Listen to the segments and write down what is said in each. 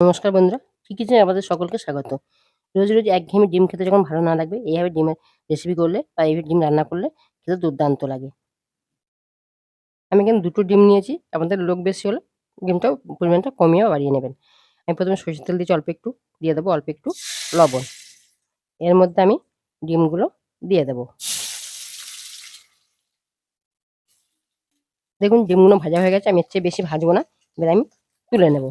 নমস্কার বন্ধুরা কি কিচেনে আমাদের সকলকে স্বাগত। রোজ রোজ একঘেয়েমি ডিম খেতে যখন ভালো না লাগবে এইভাবে ডিমের রেসিপি করলে বা এইভাবে ডিম রান্না করলে খেতে দুর্দান্ত লাগে। আমি এখানে দুটো ডিম নিয়েছি, আমাদের লোক বেশি হলে ডিমটা পরিমাণটা কমিয়ে বাড়িয়ে নেবেন। আমি প্রথমে সরষের তেল দিয়েছি অল্প একটু, দিয়ে দেবো অল্প একটু লবণ। এর মধ্যে আমি ডিমগুলো দিয়ে দেবো। দেখুন, ডিমগুলো ভাজা হয়ে গেছে, আমি এর চেয়ে বেশি ভাজবো না, এবার আমি তুলে নেব।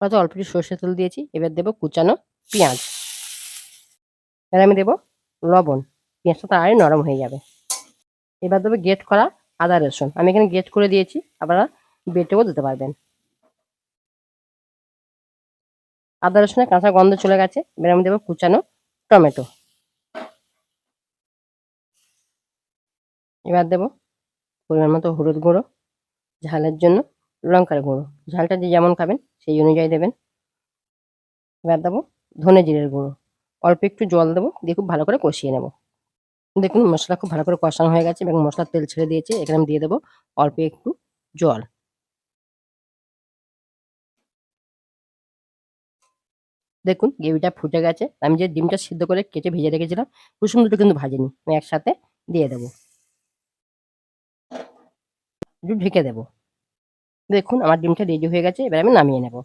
হয়তো অল্প একটু সর্ষের তেল দিয়েছি। এবার দেবো কুচানো পেঁয়াজ। এবার আমি দেবো লবণ। পেঁয়াজটা তাড়াতাড়ি নরম হয়ে যাবে। এবার দেবো গেট করা আদা রসুন। আমি এখানে গেট করে দিয়েছি, আপনারা বেটেও দিতে পারবেন। আদা রসুনের কাঁচা গন্ধ চলে গেছে। এবার আমি দেবো কুচানো টমেটো। এবার দেবো পরিমাণ মতো হলুদ গুঁড়ো ঝালের জন্য। লঙ্কার গুঁড়ো। ঝালটা যে যেমন খাবেন, সেই অনুযায়ী দেবেন। এবার দেবো ধনে জিরের গুঁড়ো। অল্প একটু জল দেবো, দিয়ে খুব ভালো করে কষিয়ে নেব। দেখুন, মশলা খুব ভালো করে কষানো হয়ে গেছে এবং মশলার তেল ছেড়ে দিয়েছে, এখানে আমি দিয়ে দেবো অল্প একটু জল। দেখুন, গ্রেভিটা ফুটে গেছে। আমি যে ডিমটা সিদ্ধ করে কেটে ভেজে রেখেছিলাম কুসুম দুটো কিন্তু ভাজিনি। আমি একসাথে দিয়ে দেবো। ঢেকে দেবো। দেখুন আমার ডিমটা রেডি হয়ে গেছে এবার আমি নামিয়ে নেব।